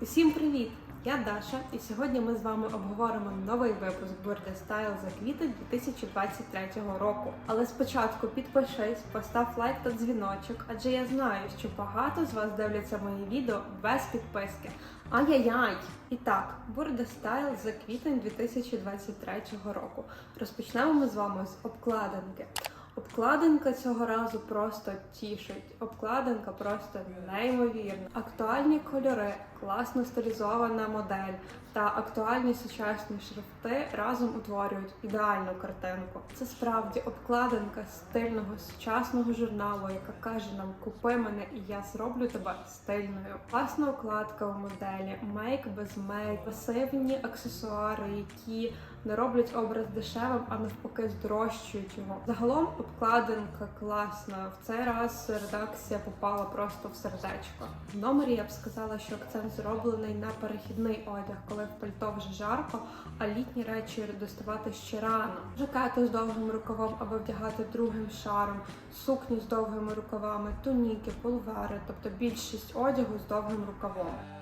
Усім привіт! Я Даша, і сьогодні ми з вами обговоримо новий випуск Birthday Style за квітень 2023 року. Але спочатку підпишись, постав лайк та дзвіночок, адже я знаю, що багато з вас дивляться мої відео без підписки. Ай-яй-яй! І так, Birthday Style за квітень 2023 року. Розпочнемо ми з вами з обкладинки. Обкладинка цього разу просто тішить. Обкладинка просто неймовірна. Актуальні кольори, класно стилізована модель та актуальні сучасні шрифти разом утворюють ідеальну картинку. Це справді обкладинка стильного сучасного журналу, яка каже нам Купи мене і я зроблю тебе стильною. Класна укладка у моделі, мейк без мейк, пасивні аксесуари, які не роблять образ дешевим, а навпаки здорожчують його. Загалом обкладинка класна. В цей раз редакція попала просто в сердечко. В номері я б сказала, що акцент зроблений на перехідний одяг, коли в пальто вже жарко, а літні речі доставати ще рано. Жакети з довгим рукавом аби вдягати другим шаром, сукні з довгими рукавами, туніки, пулвери, тобто більшість одягу з довгим рукавом.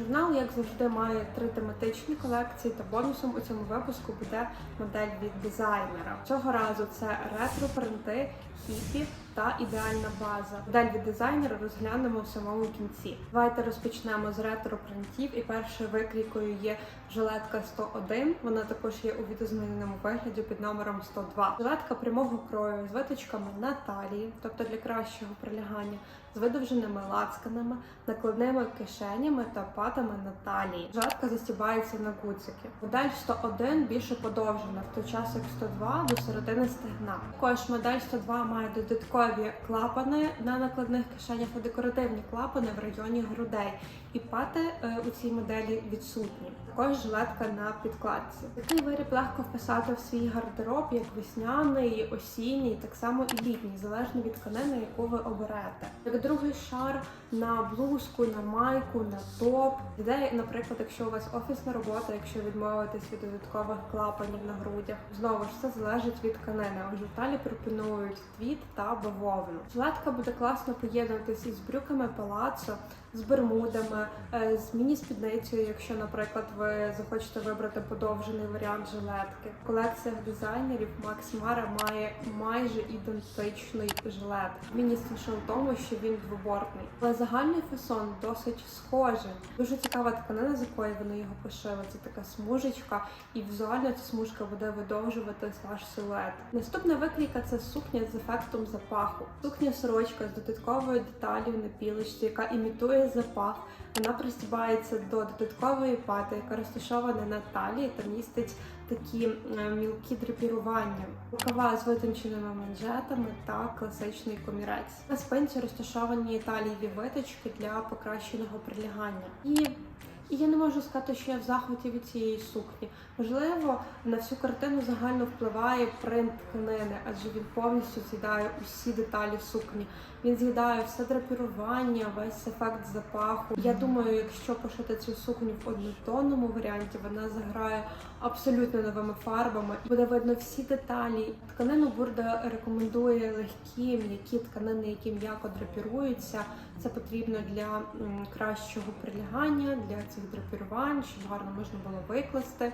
Журнал, як завжди, має три тематичні колекції, та бонусом у цьому випуску буде модель від дизайнера. Цього разу це ретро-принти, хіпі та ідеальна база. Модель від дизайнера розглянемо в самому кінці. Давайте розпочнемо з ретро-принтів, і першою викрійкою є жилетка 101. Вона також є у відозміненому вигляді під номером 102. Жилетка прямого крою з виточками на талії, тобто для кращого прилягання, з видовженими лацканами, накладними кишенями та патами на талії. Жилетка застібається на гудзики. Модель 101 більше подовжена, в той час як 102 до середини стегна. Також модель 102 має додаткові клапани на накладних кишенях та декоративні клапани в районі грудей. І пати е, у цій моделі відсутні. Також жилетка на підкладці. Такий виріб легко вписати в свій гардероб, як весняний, осінній, так само і літній, залежно від тканини, яку ви оберете. Як другий шар на блузку, на майку, на топ. Ідея, наприклад, якщо у вас офісна робота, якщо відмовитись від додаткових клапанів на грудях, знову ж це залежить від тканини. У журналі пропонують твіт та бавовну. Жилетка буде класно поєднуватися із брюками палацо, з бермудами, е, з міні-спідницею, якщо, наприклад, ви захочете вибрати подовжений варіант жилетки. В колекціях дизайнерів Макс Мара має майже ідентичний жилет. Міністр лише в тому, що він двобортний. Але загальний фасон досить схожий. Дуже цікава тканина, з якої вони його пошили. Це така смужечка, і візуально ця смужка буде видовжувати ваш силует. Наступна викрійка це сукня з ефектом запаху. Сукня сорочка з додатковою деталлю на пілочці, яка імітує запах. Вона пристібається до додаткової пати, яка розташована на талії та містить такі е, мілкі драпірування, рукава з витонченими манжетами та класичний комірець. На спинці розташовані талієві виточки для покращеного прилягання. І і я не можу сказати, що я в захваті від цієї сукні. Можливо, на всю картину загально впливає принт тканини, адже він повністю з'їдає усі деталі сукні. Він з'їдає все драпірування, весь ефект запаху. Я думаю, якщо пошити цю сукню в однотонному варіанті, вона заграє абсолютно новими фарбами. Буде видно всі деталі. Тканину Бурда рекомендує легкі, м'які тканини, які м'яко драпіруються. Це потрібно для кращого прилягання, для цих драпірувань, щоб гарно можна було викласти.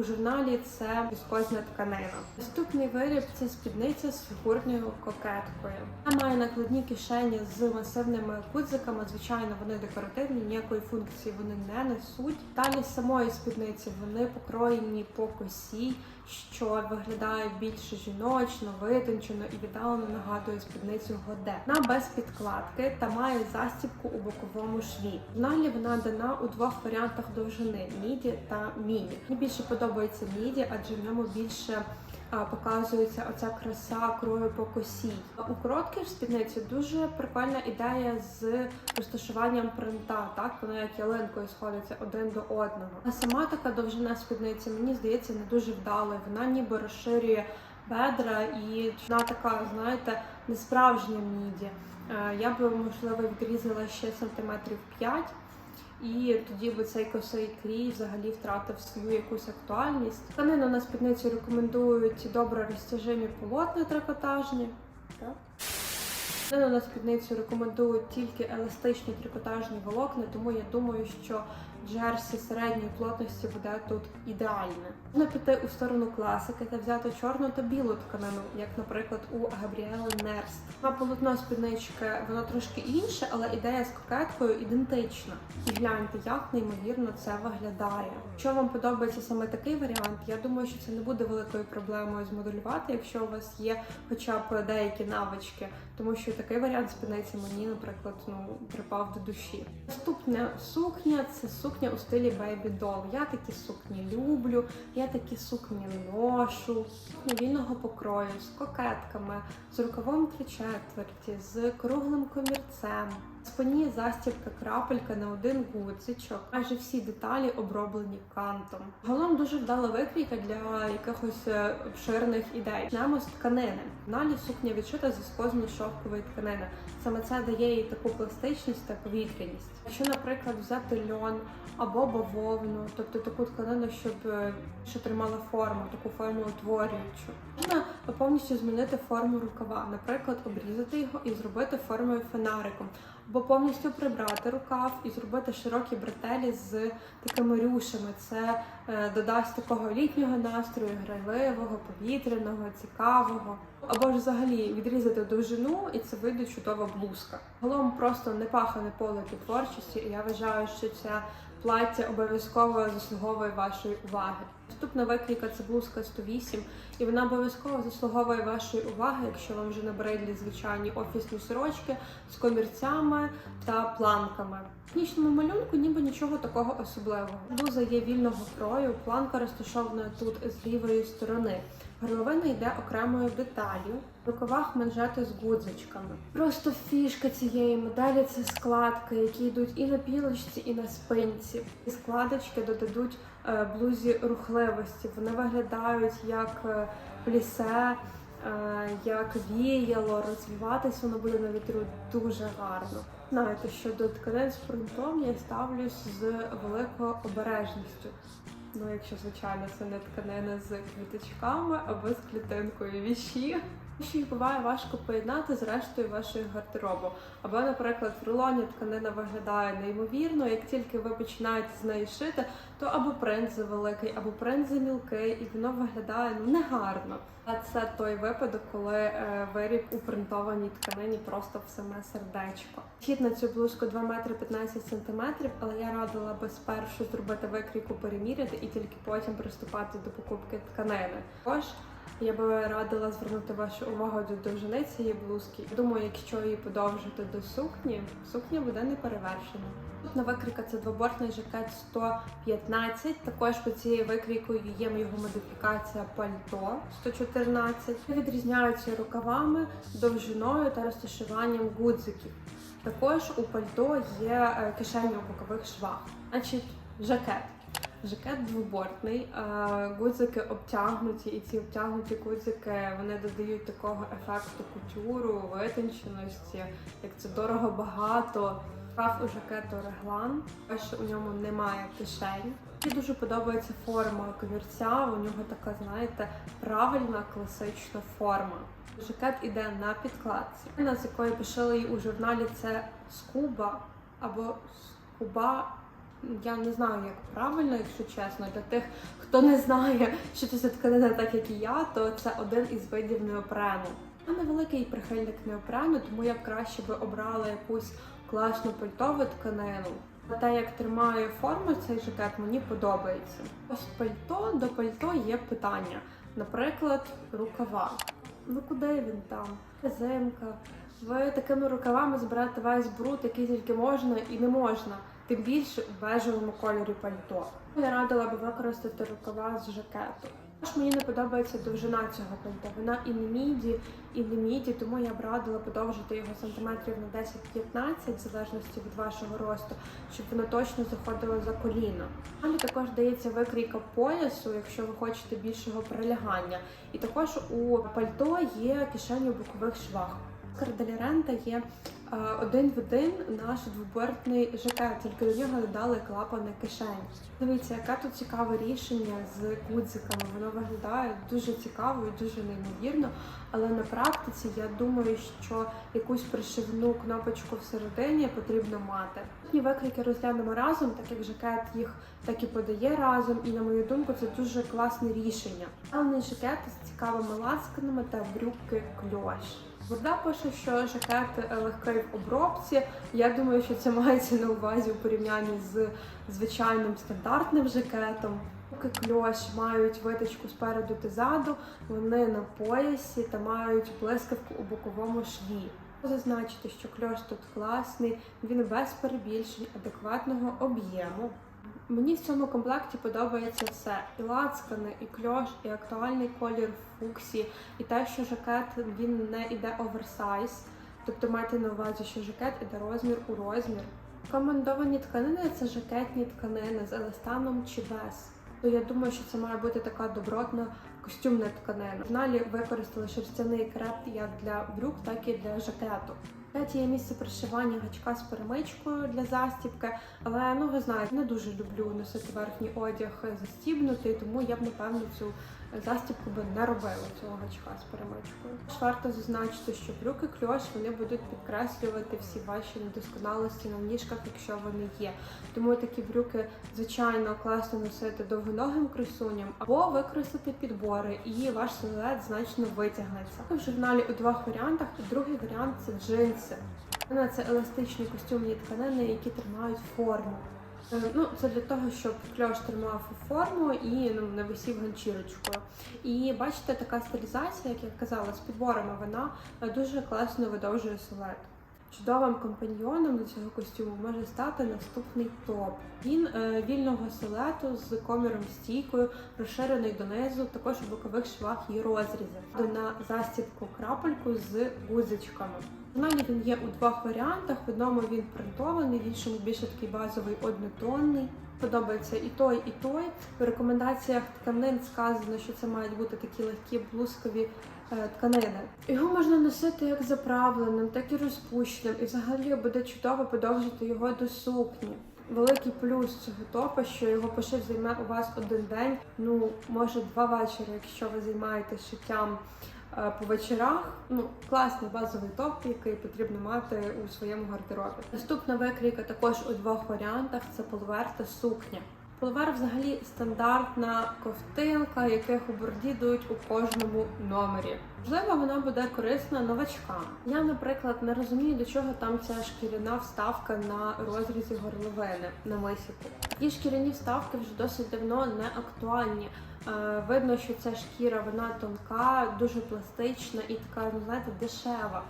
У журналі це віскозна тканина. Наступний виріб це спідниця з фігурною кокеткою. Вона має накладні кишені з масивними кудзиками. Звичайно, вони декоративні, ніякої функції вони не несуть. Далі самої спідниці вони покроєні по косі, що виглядає більше жіночно, витончено і віддалено нагадує спідницю Годе. Вона без підкладки та має застібку у боковому шві. В журналі вона дана у двох варіантах довжини міді та міні. Мені більше подобається міді, адже в ньому більше показується оця краса крою по косі. У короткій спідниці дуже прикольна ідея з розташуванням принта. Так вона як ялинкою сходиться один до одного. А сама така довжина спідниці мені здається не дуже вдалою. Вона ніби розширює бедра і вона така, знаєте, не справжня міді. Е, Я би можливо відрізала ще сантиметрів 5, і тоді би цей косий крій взагалі втратив свою якусь актуальність. Тканину на спідницю рекомендують добре розтяжимі полотна трикотажні. Так? Мене на спідницю рекомендують тільки еластичні трикотажні волокна, тому я думаю, що джерсі середньої плотності буде тут ідеальне. Можна піти у сторону класики та взяти чорну та білу тканину, як, наприклад, у Габріели Нерст. На полотно спіднички воно трошки інше, але ідея з кокеткою ідентична. І гляньте, як неймовірно це виглядає. Якщо вам подобається саме такий варіант, я думаю, що це не буде великою проблемою змоделювати, якщо у вас є хоча б деякі навички, тому що такий варіант спідниці мені, наприклад, ну припав до душі. Наступна сукня це сукня у стилі Baby Doll. Я такі сукні люблю, я такі сукні ношу, сукні вільного покрою з кокетками, з рукавом три четверті, з круглим комірцем. Спині застібка крапелька на один гудзичок. Майже всі деталі оброблені кантом. Загалом дуже вдала викрійка для якихось е, обширних ідей. Почнемо з тканини. Далі сукня відшита з віскозної шовкової тканини. Саме це дає їй таку пластичність та повітряність. Якщо, наприклад, взяти льон або бавовну, тобто таку тканину, щоб е, що тримала форму, таку форму утворюючу. Можна повністю змінити форму рукава, наприклад, обрізати його і зробити формою фонариком, або повністю прибрати рукав і зробити широкі бретелі з такими рюшами. Це е, додасть такого літнього настрою, грайливого, повітряного, цікавого. Або ж взагалі відрізати довжину, і це вийде чудова блузка. Голом просто непахане поле під творчості, і я вважаю, що ця плаття обов'язково заслуговує вашої уваги. Наступна викрійка це блузка 108, і вона обов'язково заслуговує вашої уваги, якщо вам вже набридлі звичайні офісні сорочки з комірцями та планками. В технічному малюнку ніби нічого такого особливого. Блуза є вільного крою, планка розташована тут з лівої сторони. Горловина йде окремою деталлю, в рукавах манжети з гудзичками. Просто фішка цієї моделі це складки, які йдуть і на пілочці, і на спинці. І складочки додадуть е, блузі рухливості. Вони виглядають як е, плісе, е, як віяло, розвиватись воно буде на вітру дуже гарно. Знаєте, що до тканин з принтом я ставлюсь з великою обережністю. Ну, якщо звичайно це не тканина з квіточками або з клітинкою віші. Що їх буває важко поєднати з рештою вашої гардеробу. Або, наприклад, в рулоні тканина виглядає неймовірно. Як тільки ви починаєте з неї шити, то або принт завеликий, або принт замілкий, і воно виглядає ну негарно. А це той випадок, коли е, виріб у принтованій тканині просто в саме сердечко. Хід на цю блузку 2 метри 15 сантиметрів, але я радила би спершу зробити викрійку, переміряти і тільки потім приступати до покупки тканини. Тож я би радила звернути вашу увагу до довжини цієї блузки. Думаю, якщо її подовжити до сукні, сукня буде неперевершена. Наступна викрійка це двобортний жакет 115. Також під цією викрійкою є його модифікація пальто 114. Вони Відрізняються рукавами, довжиною та розташуванням гудзиків. Також у пальто є е, кишені у бокових швах. Значить, жакет. Жакет двобортний, гудзики обтягнуті, і ці обтягнуті гудзики вони додають такого ефекту кутюру, витонченості, як це дорого багато. Шкаф у жакету реглан, що у ньому немає кишень. Мені дуже подобається форма ковірця. У нього така, знаєте, правильна класична форма. Жакет іде на підкладці. З якої пошили її у журналі, це скуба або скуба. Я не знаю, як правильно, якщо чесно. Для тих, хто не знає, що це тканина, так як і я, то це один із видів неопрену. Я невеликий прихильник неопрену, тому я б краще би обрала якусь класну пальтову тканину. А те, як тримає форму цей жакет, мені подобається. Ось пальто до пальто є питання. Наприклад, рукава. Ну куди він там? Зимка. Ви такими рукавами зберете весь бруд, який тільки можна і не можна. Тим більше в бежевому кольорі пальто. Я радила би використати рукава з жакету. Також мені не подобається довжина цього пальто. Вона і не міді, і не міді, тому я б радила подовжити його сантиметрів на 10-15, в залежності від вашого росту, щоб воно точно заходило за коліно. Далі також дається викрійка поясу, якщо ви хочете більшого прилягання. І також у пальто є кишені у бокових швах. Карделірента є е, один в один наш двобортний жакет, тільки до нього додали клапани кишень. Дивіться, яке тут цікаве рішення з гудзиками. Воно виглядає дуже цікаво і дуже неймовірно. Але на практиці я думаю, що якусь пришивну кнопочку всередині потрібно мати. Ні виклики розглянемо разом, так як жакет їх так і подає разом, і на мою думку, це дуже класне рішення. Певний жакет з цікавими ласканами та брюки кльош. Бурда пише, що жакет е, легкий в обробці. Я думаю, що це мається на увазі у порівнянні з звичайним стандартним жакетом. Брюки кльош мають виточку спереду та ззаду, вони на поясі та мають блискавку у боковому шві. Зазначити, що кльош тут класний, він без перебільшень, адекватного об'єму. Мені в цьому комплекті подобається все: і лацкани, і кльош, і актуальний колір фуксі, і те, що жакет він не іде оверсайз. Тобто майте на увазі, що жакет іде розмір у розмір. Рекомендовані тканини це жакетні тканини з еластаном чи без. То я думаю, що це має бути така добротна костюмна тканина. В журналі використали шерстяний креп як для брюк, так і для жакету. Третє є місце пришивання гачка з перемичкою для застібки, але ну ви знаєте, не дуже люблю носити верхній одяг застібнутий, тому я б напевно цю застібку би не робила цього гачка з перемичкою. Варто зазначити, що брюки кльош вони будуть підкреслювати всі ваші недосконалості на ніжках, якщо вони є. Тому такі брюки звичайно класно носити довгоногим красуням або використати підбори, і ваш силует значно витягнеться. В журналі у двох варіантах. Другий варіант це джинси. Вони це еластичні костюмні тканини, які тримають форму. Е, Ну, це для того, щоб кльош тримав форму і ну, не висів ганчірочкою. І бачите, така стилізація, як я казала, з підборами, вона е, дуже класно видовжує силует. Чудовим компаньйоном до цього костюму може стати наступний топ. Він е, вільного силуету з коміром стійкою, розширений донизу, також у бокових швах є розрізи. На застібку крапельку з гузичками. Журналі він є у двох варіантах. В одному він принтований, в іншому більше такий базовий однотонний. Подобається і той, і той. В рекомендаціях тканин сказано, що це мають бути такі легкі блузкові е, тканини. Його можна носити як заправленим, так і розпущеним, і взагалі буде чудово подовжити його до сукні. Великий плюс цього топа, що його пошив займе у вас один день, ну може два вечора, якщо ви займаєтесь шиттям по вечорах. Ну, класний базовий топ, який потрібно мати у своєму гардеробі. Наступна викрійка також у двох варіантах: це полувер та сукня. Полувер взагалі стандартна ковтинка, яких у борді дають у кожному номері. Можливо, вона буде корисна новачкам. Я, наприклад, не розумію, до чого там ця шкіряна вставка на розрізі горловини на мисіку. Такі шкіряні вставки вже досить давно не актуальні. Е, видно, що ця шкіра вона тонка, дуже пластична і така, ну знаєте, дешева.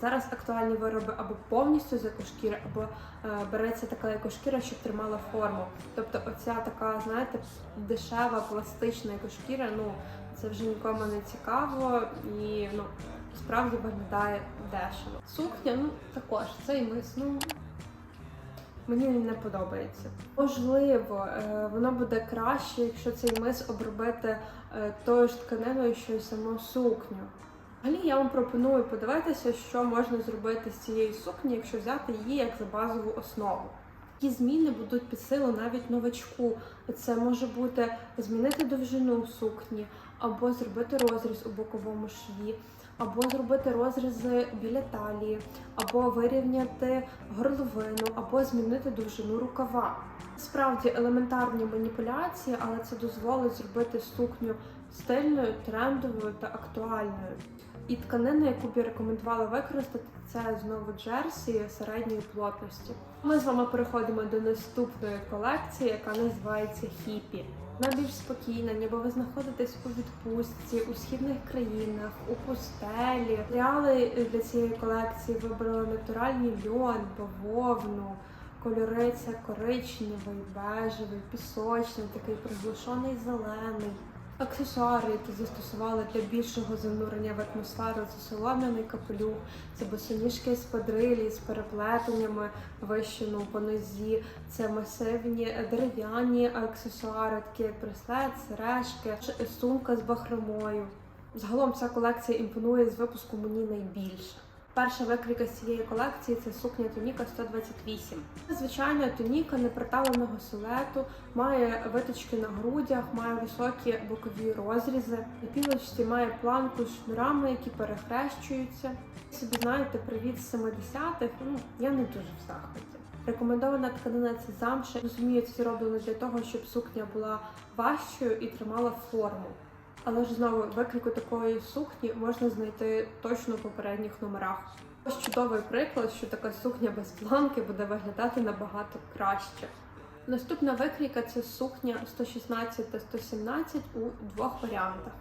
Зараз актуальні вироби або повністю з екошкіри, або е, береться така екошкіра, щоб тримала форму. Тобто, оця така, знаєте, дешева, пластична екошкіра, ну це вже нікому не цікаво і ну справді виглядає дешево. Сукня, ну також цей мис, ну мені не подобається. Можливо, е, воно буде краще, якщо цей мис обробити е, тою ж тканиною, що й саму сукню. Взагалі я вам пропоную подивитися, що можна зробити з цієї сукні, якщо взяти її як за базову основу. Такі зміни будуть під силу навіть новачку. Це може бути змінити довжину сукні, або зробити розріз у боковому шві, або зробити розрізи біля талії, або вирівняти горловину, або змінити довжину рукава. Справді елементарні маніпуляції, але це дозволить зробити сукню стильною, трендовою та актуальною. І тканина, яку б я рекомендувала використати, це знову джерсі середньої плотності. Ми з вами переходимо до наступної колекції, яка називається Хіпі. Вона більш спокійна, ніби ви знаходитесь у відпустці, у східних країнах, у пустелі. Матеріали для цієї колекції вибрали натуральний льон, бавовну. Кольори це коричневий, бежевий, пісочний, такий приглушений зелений. Аксесуари, які застосували для більшого занурення в атмосферу, це солом'яний капелюх, це босоніжки з падрилі, з переплетеннями вищину по нозі, це масивні дерев'яні аксесуари, такі як браслет, сережки, сумка з бахромою. Загалом ця колекція імпонує з випуску мені найбільше. Перша викрійка з цієї колекції це сукня Тоніка 128. Звичайна тоніка неприталеного силуету, має виточки на грудях, має високі бокові розрізи. На пілочці має планку з шнурами, які перехрещуються. Собі знаєте, привіт з 70-х. Ну я не дуже в захваті. Рекомендована тканина це замша. Розумію, це зроблено для того, щоб сукня була важчою і тримала форму. Але ж знову виклику такої сукні можна знайти точно в попередніх номерах. Ось чудовий приклад, що така сукня без планки буде виглядати набагато краще. Наступна викрійка це сукня 116 та 117 у двох варіантах.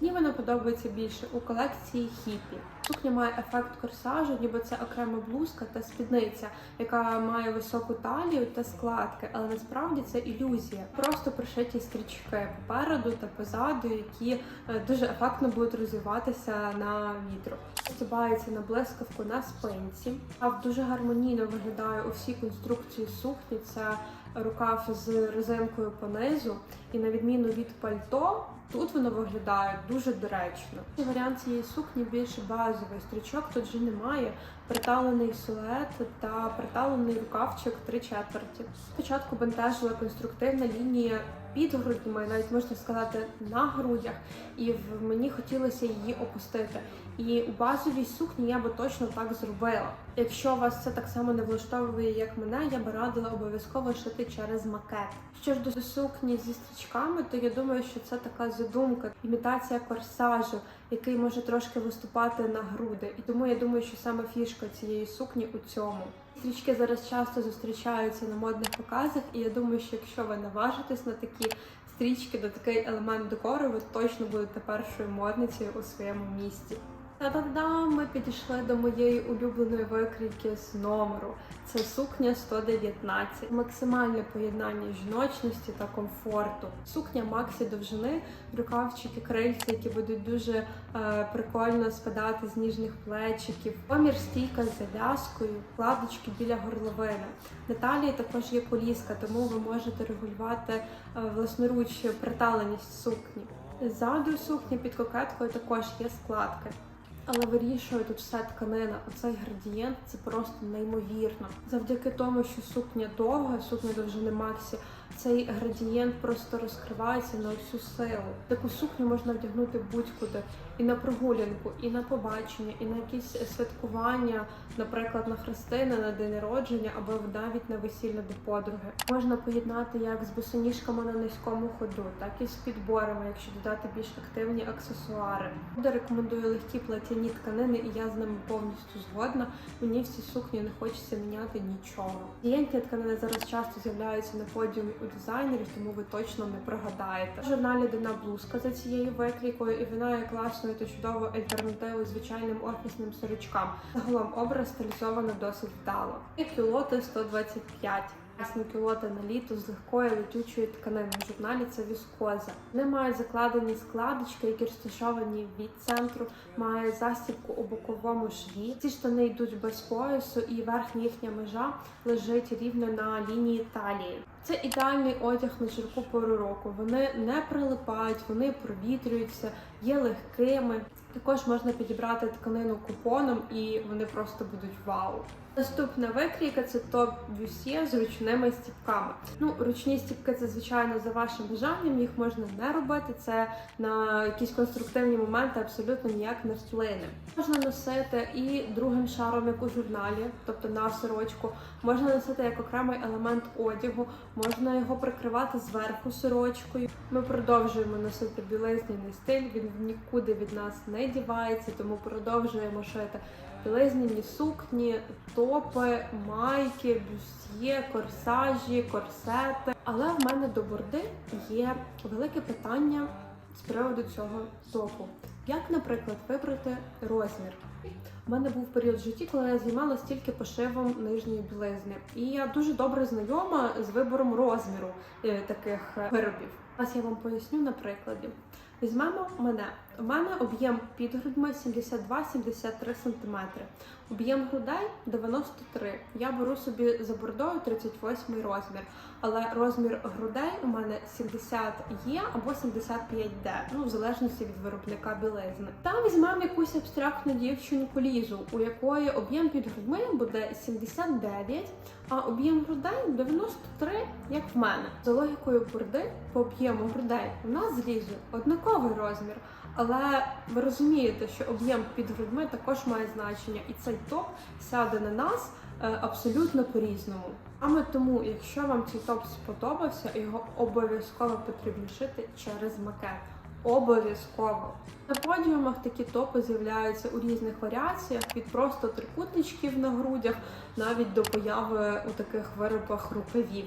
Мені вона подобається більше у колекції хіпі. Сукня має ефект корсажу, ніби це окрема блузка та спідниця, яка має високу талію та складки, але насправді це ілюзія. Просто пришиті стрічки попереду та позаду, які е, дуже ефектно будуть розвиватися на вітру. Стібається на блискавку на спинці, а дуже гармонійно виглядає у всій конструкції сукні. Це рукав з резинкою понизу, і на відміну від пальто, тут воно виглядає дуже доречно. Варіант цієї сукні більш базовий. Стрічок тут вже немає. Приталений силует та приталений рукавчик три четверті. Спочатку бентежила конструктивна лінія під грудьми, навіть можна сказати на грудях, і в мені хотілося її опустити. І у базовій сукні я би точно так зробила. Якщо вас це так само не влаштовує, як мене, я би радила обов'язково шити через макет. Що ж до сукні зі стрічками, то я думаю, що це така задумка, імітація корсажу, який може трошки виступати на груди. І тому я думаю, що саме фішка цієї сукні у цьому. Стрічки зараз часто зустрічаються на модних показах, і я думаю, що якщо ви наважитесь на такі стрічки, на такий елемент декору, ви точно будете першою модницею у своєму місті. Та-да-да, ми підійшли до моєї улюбленої викрійки з номеру. Це сукня 119. Максимальне поєднання жіночності та комфорту. Сукня Максі довжини, рукавчики, крильці, які будуть дуже е, прикольно спадати з ніжних плечиків. Помір стійка з зав'язкою, кладочки біля горловини. На талії також є коліска, тому ви можете регулювати е, власноруч приталеність сукні. Ззаду сукні під кокеткою також є складки. Але вирішує тут все тканина. Оцей градієнт це просто неймовірно. Завдяки тому, що сукня довга, сукня довжини Максі, цей градієнт просто розкривається на всю силу. Таку сукню можна вдягнути будь-куди і на прогулянку, і на побачення, і на якісь святкування, наприклад, на хрестини, на день народження або навіть на весілля до подруги. Можна поєднати як з босоніжками на низькому ходу, так і з підборами, якщо додати більш активні аксесуари. Буде рекомендую легкі платяні тканини, і я з ними повністю згодна. Мені в цій сукні не хочеться міняти нічого. Клієнтні тканини зараз часто з'являються на подіумі у дизайнерів, тому ви точно не прогадаєте. В журналі дана блузка за цією викрійкою, і вона є класною та чудовою альтернативою звичайним офісним сорочкам. Загалом образ стилізовано досить вдало. І кюлоти 125. Ясні кілоти на літо з легкої летючої тканини. В журналі це віскоза. Вони мають закладені складочки, які розташовані від центру, має застібку у боковому шві. Ці штани йдуть без поясу, і верхня їхня межа лежить рівно на лінії талії. Це ідеальний одяг на жарку пору року. Вони не прилипають, вони провітрюються, є легкими. Також можна підібрати тканину купоном, і вони просто будуть вау. Наступна викрійка це топ бюсє з ручними стіпками. Ну, ручні стіпки це звичайно за вашим бажанням, їх можна не робити. Це на якісь конструктивні моменти абсолютно ніяк не вплине. Можна носити і другим шаром, як у журналі, тобто на сорочку. Можна носити як окремий елемент одягу, можна його прикривати зверху сорочкою. Ми продовжуємо носити білизнyaний стиль. Він нікуди від нас не дівається, тому продовжуємо шити білизняні сукні, топи, майки, бюстє, корсажі, корсети. Але в мене до борди є велике питання з приводу цього топу. Як, наприклад, вибрати розмір? У мене був період в житті, коли я займалася тільки пошивом нижньої білизни, і я дуже добре знайома з вибором розміру е, таких виробів. Зараз я вам поясню на прикладі. Візьмемо мене. У мене об'єм під грудьми 72-73 см. Об'єм грудей 93. Я беру собі за бордою 38 розмір. Але розмір грудей у мене 70 є або 75 д ну в залежності від виробника білизни. Та візьмемо якусь абстрактну дівчинку лізу, у якої об'єм під грудьми буде 79, а об'єм грудей 93, як в мене. За логікою борди по об'єму грудей у нас з лізою однаковий розмір. Але ви розумієте, що об'єм під грудьми також має значення, і цей топ сяде на нас е, абсолютно по-різному. Саме тому, якщо вам цей топ сподобався, його обов'язково потрібно шити через макет. Обов'язково на подіумах такі топи з'являються у різних варіаціях від просто трикутничків на грудях навіть до появи у таких виробах рукавів.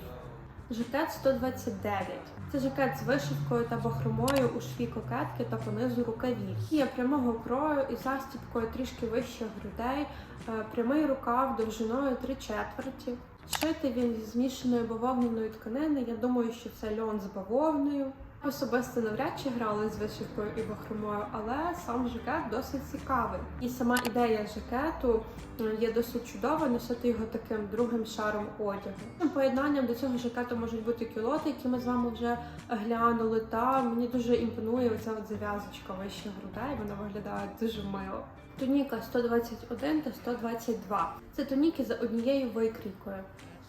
Жакет 129. Це жакет з вишивкою та бахромою у шві кокетки та понизу рукавів. Є прямого крою і застібкою трішки вище грудей, е, прямий рукав довжиною 3 четверті. Шити він зі змішаною бавовняної тканини. Я думаю, що це льон з бавовною. Особисто навряд чи грали з вишивкою і бахромою, але сам жакет досить цікавий. І сама ідея жакету е, є досить чудова, носити його таким другим шаром одягу. Поєднанням до цього жакету можуть бути кюлоти, які ми з вами вже глянули. Та мені дуже імпонує оця от зав'язочка вище грудей. Вона виглядає дуже мило. Тоніка 121 та 122. Це тоніки за однією викрійкою.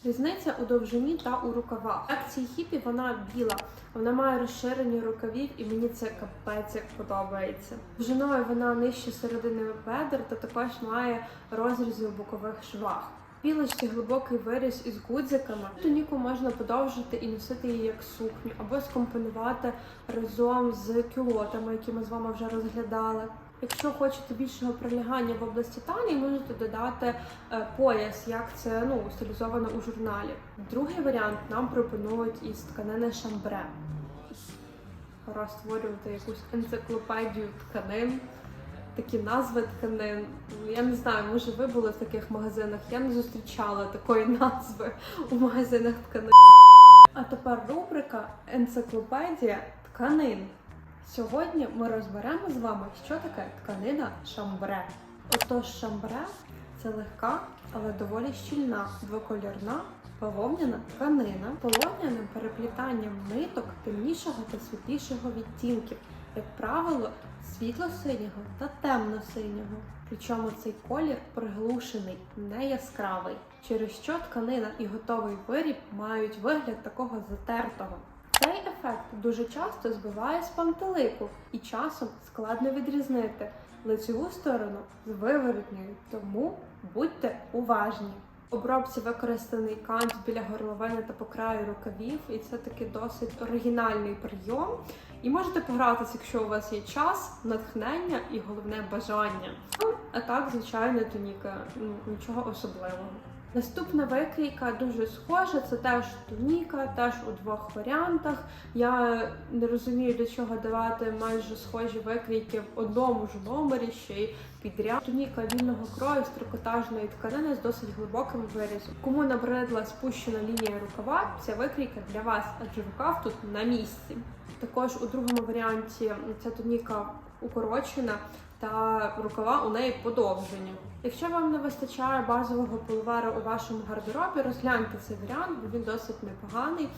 Різниця у довжині та у рукавах. Акції хіпі вона біла, вона має розширені рукавів, і мені це капець як подобається. Довжиною вона нижче середини бедер та також має розрізи у бокових швах. Білочці глибокий виріз із гудзиками. Тоніку можна подовжити і носити її як сукню, або скомпонувати разом з кюлотами, які ми з вами вже розглядали. Якщо хочете більшого прилягання в області талії, можете додати е, пояс, як це ну стилізовано у журналі. Другий варіант нам пропонують із тканини шамбре. Пора створювати якусь енциклопедію тканин, такі назви тканин. Я не знаю, може ви були в таких магазинах. Я не зустрічала такої назви у магазинах тканин. А тепер рубрика Енциклопедія тканин. Сьогодні ми розберемо з вами, що таке тканина шамбре. Отож, шамбре це легка, але доволі щільна, двокольорна бавовняна тканина полоняним переплітанням ниток темнішого та світлішого відтінків, як правило, світло-синього та темно-синього. Причому цей колір приглушений, не яскравий, через що тканина і готовий виріб мають вигляд такого затертого. Цей ефект дуже часто збиває з пантелику і часом складно відрізнити лицеву сторону з виворотньою, тому будьте уважні. Обробці використаний кант біля горловини та по краю рукавів, і це такий досить оригінальний прийом. І можете погратися, якщо у вас є час, натхнення і головне бажання. Ну, а так, звичайно, тоніка, ну, нічого особливого. Наступна викрійка дуже схожа, це теж туніка, теж у двох варіантах. Я не розумію, для чого давати майже схожі викрійки в одному ж номері, ще й підряд. Туніка вільного крою з трикотажної тканини з досить глибоким вирізом. Кому набридла спущена лінія рукава, ця викрійка для вас, адже рукав тут на місці. Також у другому варіанті ця туніка укорочена та рукава у неї подовжені. Якщо вам не вистачає базового пуловера у вашому гардеробі, розгляньте цей варіант, бо він досить непоганий.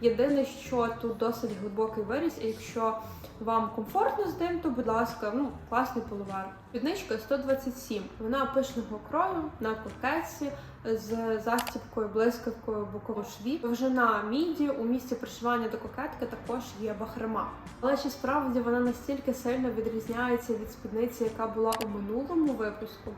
Єдине, що тут досить глибокий виріс, і якщо вам комфортно з ним, то будь ласка, ну класний пуловер. Підничка 127. Вона пишного крою на куртеці з застібкою, блискавкою бокову шві. Довжина міді у місці пришивання до кокетки також є бахрома. Але чи справді вона настільки сильно відрізняється від спідниці, яка була у минулому випуску?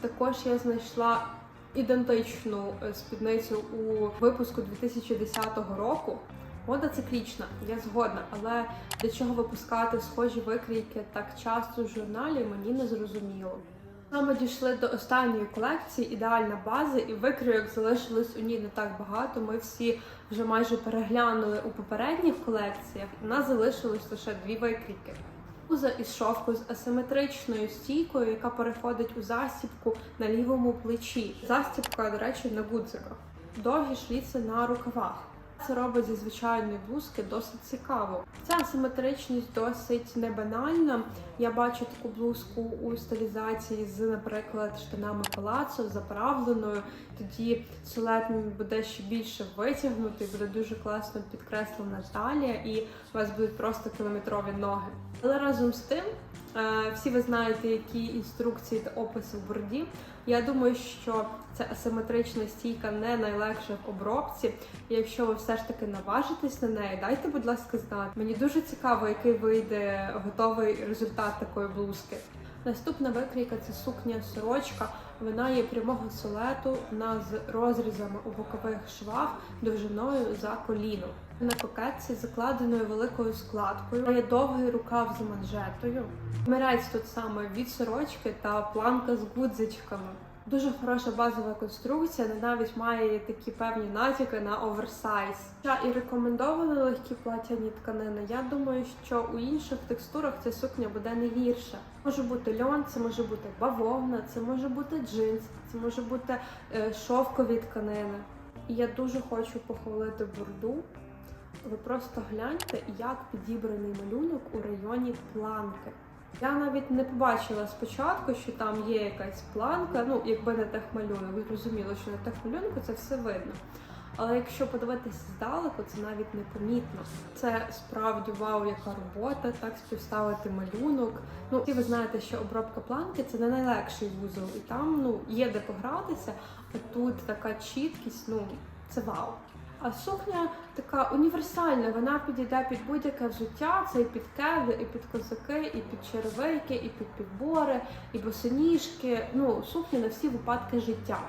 Також я знайшла ідентичну е, спідницю у випуску 2010 року. Мода циклічна, я згодна, але для чого випускати схожі викрійки так часто в журналі, мені не зрозуміло. Ми дійшли до останньої колекції, ідеальна база, і викрійок залишилось у ній не так багато. Ми всі вже майже переглянули у попередніх колекціях. У нас залишилось лише дві викрійки. Блуза із шовку з асиметричною стійкою, яка переходить у застібку на лівому плечі. Застібка, до речі, на гудзиках. Довгі шліци на рукавах. Це робить зі звичайної блузки досить цікаво. Ця асиметричність досить не банальна. Я бачу таку блузку у стилізації з, наприклад, штанами палацо, заправленою. Тоді силует буде ще більше витягнутий, буде дуже класно підкреслена талія, і у вас будуть просто кілометрові ноги. Але разом з тим, е, всі ви знаєте, які інструкції та описи в борді. Я думаю, що ця асиметрична стійка не найлегша в обробці. І якщо ви все ж таки наважитесь на неї, дайте, будь ласка, знати. Мені дуже цікаво, який вийде готовий результат такої блузки. Наступна викрійка це сукня сорочка. Вона є прямого солету, вона з розрізами у бокових швах довжиною за коліно. На кокетці закладеною великою складкою, має довгий рукав з манжетою. Мерець тут саме від сорочки та планка з гудзичками. Дуже хороша базова конструкція, вона навіть має такі певні натяки на оверсайз. І рекомендовані легкі платяні тканини. Я думаю, що у інших текстурах ця сукня буде не гірша. Може бути льон, це може бути бавовна, це може бути джинс, це може бути е, шовкові тканини. І я дуже хочу похвалити борду. Ви просто гляньте, як підібраний малюнок у районі планки. Я навіть не побачила спочатку, що там є якась планка. Ну, якби не техмалюнок, зрозуміло, що на техмалюнку це все видно. Але якщо подивитися здалеку, це навіть не помітно. Це справді вау, яка робота, так співставити малюнок. Ну, всі ви знаєте, що обробка планки це не найлегший вузол, і там ну є де погратися. А тут така чіткість, ну це вау. А сукня така універсальна, вона підійде під будь-яке взуття. Це і під кеди, і під козаки, і під черевики, і під підбори, і босоніжки. Ну, сукня на всі випадки життя.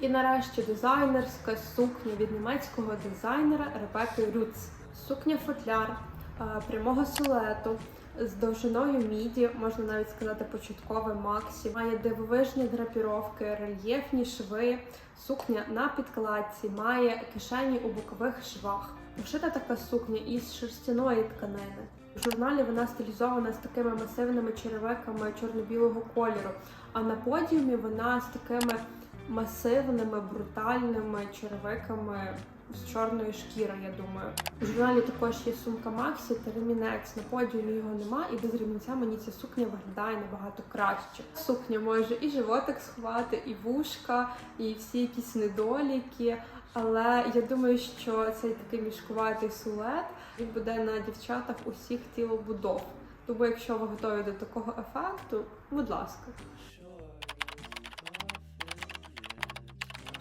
І нарешті дизайнерська сукня від німецького дизайнера Ребекки Рюц. Сукня футляр е, прямого силуету з довжиною міді, можна навіть сказати, початкове максі. Має дивовижні драпіровки, рельєфні шви. Сукня на підкладці, має кишені у бокових швах. Пошита така сукня із шерстяної тканини. В журналі вона стилізована з такими масивними черевиками чорно-білого кольору, а на подіумі вона з такими масивними, брутальними черевиками з чорної шкіри, я думаю. У журналі також є сумка Максі та ремінець. На подіумі його нема, і без ремінця мені ця сукня виглядає набагато краще. Сукня може і животик сховати, і вушка, і всі якісь недоліки. Але я думаю, що цей такий мішкуватий силует він буде на дівчатах усіх тілобудов. Тому, якщо ви готові до такого ефекту, будь ласка.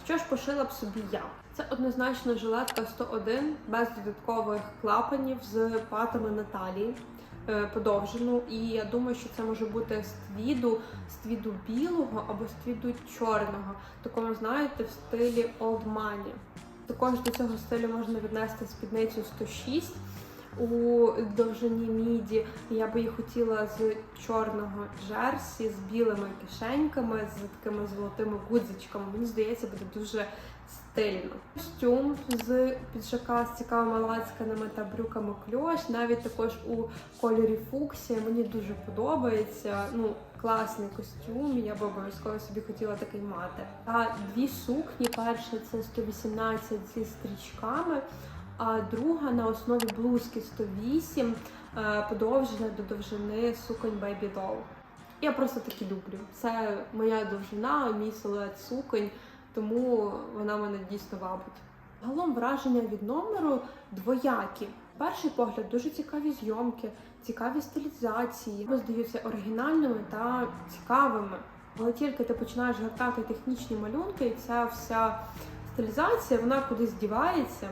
Що ж пошила б собі я? Це однозначно жилетка 101 без додаткових клапанів з патами на талії е, подовжену. І я думаю, що це може бути з твіду, білого або з твіду чорного. Такому, знаєте, в стилі Money. Також до цього стилю можна віднести спідницю 106 у довжині міді. Я би її хотіла з чорного джерсі, з білими кишеньками, з такими золотими гудзичками. Мені здається, буде дуже стильно. Костюм з піджака з цікавими лацканами та брюками кльош, навіть також у кольорі фуксія. Мені дуже подобається. Ну, класний костюм. Я би обов'язково собі хотіла такий мати. А дві сукні. Перша це 118 зі стрічками. А друга на основі блузки 108 е, подовжена до довжини суконь Baby Doll. Я просто такі люблю. Це моя довжина, мій силует суконь, тому вона мене дійсно вабить. Загалом враження від номеру двоякі. Перший погляд дуже цікаві зйомки, цікаві стилізації, вони здаються оригінальними та цікавими. Але тільки ти починаєш гортати технічні малюнки, і ця вся стилізація вона кудись дівається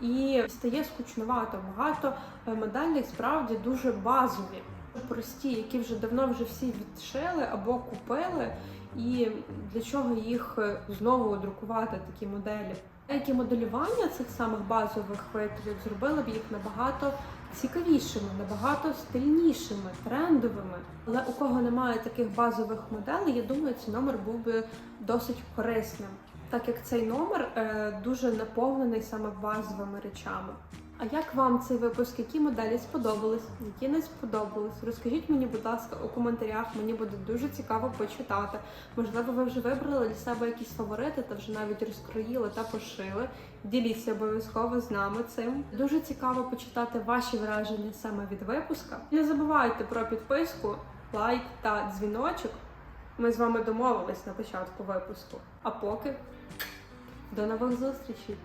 і стає скучновато. Багато е, моделей справді дуже базові, прості, які вже давно вже всі відшили або купили. І для чого їх е, знову друкувати такі моделі? Деякі моделювання цих самих базових витрів зробили б їх набагато цікавішими, набагато стильнішими, трендовими. Але у кого немає таких базових моделей, я думаю, цей номер був би досить корисним, так як цей номер е, дуже наповнений саме базовими речами. А як вам цей випуск? Які моделі сподобались, які не сподобались? Розкажіть мені, будь ласка, у коментарях. Мені буде дуже цікаво почитати. Можливо, ви вже вибрали для себе якісь фаворити та вже навіть розкроїли та пошили. Діліться обов'язково з нами цим. Дуже цікаво почитати ваші враження саме від випуска. Не забувайте про підписку, лайк та дзвіночок. Ми з вами домовились на початку випуску. А поки до нових зустрічей!